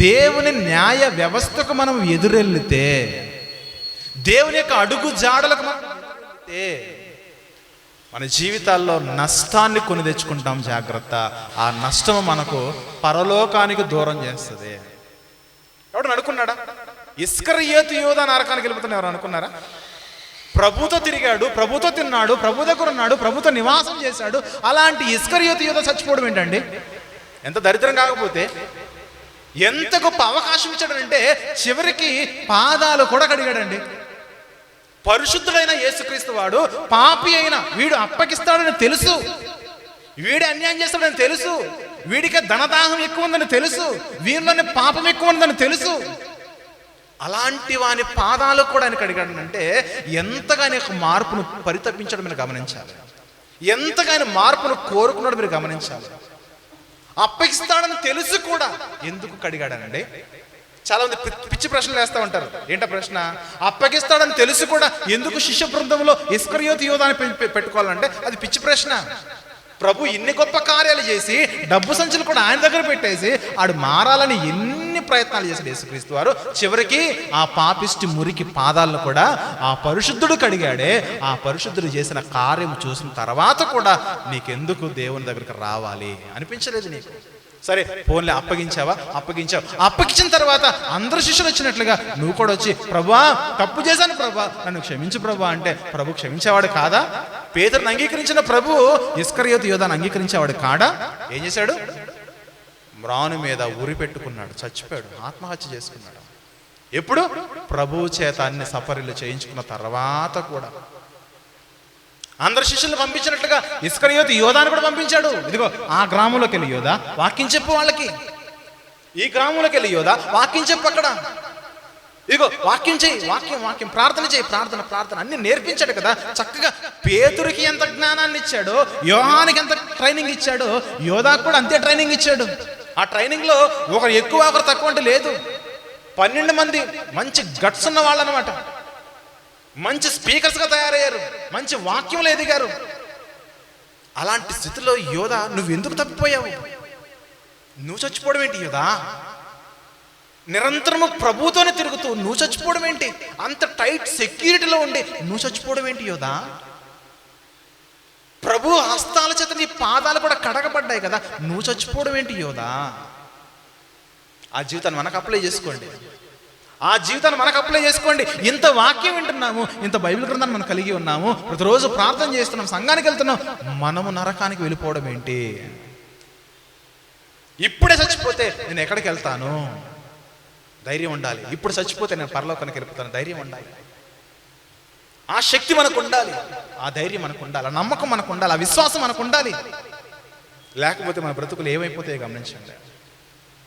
దేవుని న్యాయ వ్యవస్థకు మనం ఎదురెళ్తే దేవుని యొక్క అడుగు జాడలకు మనం ఎదురెళ్తే మన జీవితాల్లో నష్టాన్ని కొని తెచ్చుకుంటాం జాగ్రత్త. ఆ నష్టం మనకు పరలోకానికి దూరం చేస్తుంది. ఎవడు అనుకున్నాడా? ఇస్కరయేతు యోధ నరకానికి వెళ్ళిపోతున్న ఎవరు అనుకున్నారా? ప్రభుతో తిరిగాడు ప్రభుతో తిన్నాడు ప్రభు దగ్గర ఉన్నాడు ప్రభుతో నివాసం చేశాడు. అలాంటి ఇస్కర్ యోధ చచ్చిపోవడం ఏంటండి? ఎంత దరిద్రం కాకపోతే ఎంత గొప్ప అవకాశం ఇచ్చాడంటే చివరికి పాదాలు కూడా కడిగాడండి. పరిశుద్ధుడైన యేసుక్రీస్తు వాడు పాపి అయిన వీడు అప్పగిస్తాడని తెలుసు. వీడు అన్యాయం చేస్తాడని తెలుసు. వీడికి ధనదాహం ఎక్కువ ఉందని తెలుసు. వీరిలోని పాపం ఎక్కువ ఉందని తెలుసు. అలాంటి వాని పాదాలు కూడా ఆయన కడిగాడనంటే ఎంతగా మార్పును పరితపించడం మీరు గమనించాలి. ఎంతగా ఆయన మార్పును కోరుకున్నాడు మీరు గమనించాలి. అప్పగిస్తాడని తెలుసు కూడా. ఎందుకు కడిగాడనండి చాలా మంది పిచ్చి ప్రశ్నలు వేస్తూ ఉంటారు. ఏంట ప్రశ్న? అప్పగిస్తాడని తెలుసు కూడా ఎందుకు శిష్య బృందంలో ఇస్కర్యోతి యోధాన్ని పెట్టుకోవాలంటే అది పిచ్చి ప్రశ్న. ప్రభు ఇన్ని గొప్ప కార్యాలు చేసి డబ్బు సంచులు కూడా ఆయన దగ్గర పెట్టేసి ఆడు మారాలని ఎన్ని ప్రయత్నాలు చేశాడు యేసుక్రీస్తు వారు. చివరికి ఆ పాపిష్టి మురికి పాదాలను కూడా ఆ పరిశుద్ధుడు కడిగాడే. ఆ పరిశుద్ధుడు చేసిన కార్యం చూసిన తర్వాత కూడా నీకెందుకు దేవుని దగ్గరికి రావాలి? అనిపించలేదు నీకు? సరే ఫోన్లే అప్పగించావా? అప్పగించావు. అప్పగించిన తర్వాత అందరు శిష్యులు వచ్చినట్లుగా నువ్వు కూడా వచ్చి ప్రభా తప్పు చేశాను ప్రభా. నన్ను క్షమించు ప్రభా అంటే ప్రభు క్షమించేవాడు కాదా? పేదలను అంగీకరించిన ప్రభు ఇస్కర్యోతి యోధాన్ని అంగీకరించేవాడు కాడా? ఏం చేశాడు? మ్రాను మీద ఉరి పెట్టుకున్నాడు చచ్చిపోయాడు ఆత్మహత్య చేసుకున్నాడు. ఎప్పుడు? ప్రభు చేత అన్ని సఫరీలు చేయించుకున్న తర్వాత కూడా. అందరు శిష్యులు పంపించినట్లుగా యోధి యోధాను కూడా పంపించాడు. ఇదిగో ఆ గ్రామంలోకి వెళ్ళి యోధా వాక్యం చెప్పు వాళ్ళకి. ఈ గ్రామంలోకి వెళ్ళి యోధా వాక్యం చెప్పు అక్కడ. ఇదిగో వాక్యం చేయి వాక్యం వాక్యం ప్రార్థన చేయి ప్రార్థన ప్రార్థన. అన్ని నేర్పించాడు కదా. చక్కగా పేతురికి ఎంత జ్ఞానాన్ని ఇచ్చాడో యోహానికి ఎంత ట్రైనింగ్ ఇచ్చాడో యోధాకు కూడా అంతే ట్రైనింగ్ ఇచ్చాడు. ఆ ట్రైనింగ్లో ఒకరు ఎక్కువ ఒకరు తక్కువ అంటే లేదు. పన్నెండు మంది మంచి గట్స్ ఉన్న వాళ్ళు అనమాట మంచి స్పీకర్స్గా తయారయ్యారు. మంచి వాక్యంలో ఎదిగారు. అలాంటి స్థితిలో యోధ నువ్వు ఎందుకు తప్పిపోయావు? నువ్వు చచ్చిపోవడం ఏంటి యోధా? నిరంతరము ప్రభుతోనే తిరుగుతూ నువ్వు చచ్చిపోవడం ఏంటి? అంత టైట్ సెక్యూరిటీలో ఉండి నువ్వు చచ్చిపోవడం ఏంటి యోధా? ప్రభు హస్తాల చేత నీ పాదాలు కూడా కడగబడ్డాయి కదా. నువ్వు చచ్చిపోవడం ఏంటి యోధా? ఆ జీవితాన్ని మనకు అప్లై చేసుకోండి. ఆ జీవితాన్ని మనకు అప్లై చేసుకోండి. ఇంత వాక్యం వింటున్నాము ఇంత బైబిల్ గ్రంథాన్ని మనం కలిగి ఉన్నాము ప్రతిరోజు ప్రార్థన చేస్తున్నాం సంఘానికి వెళ్తున్నాం మనము నరకానికి వెళ్ళిపోవడం ఏంటి? ఇప్పుడే చచ్చిపోతే నేను ఎక్కడికి వెళ్తాను? ధైర్యం ఉండాలి. ఇప్పుడు చచ్చిపోతే నేను పరలోకానికి వెళ్ళిపోతాను. ధైర్యం ఉండాలి. ఆ శక్తి మనకు ఉండాలి ఆ ధైర్యం మనకు ఉండాలి ఆ నమ్మకం మనకు ఉండాలి ఆ విశ్వాసం మనకు ఉండాలి లేకపోతే మన బ్రతుకులు ఏమైపోతాయో గమనించండి.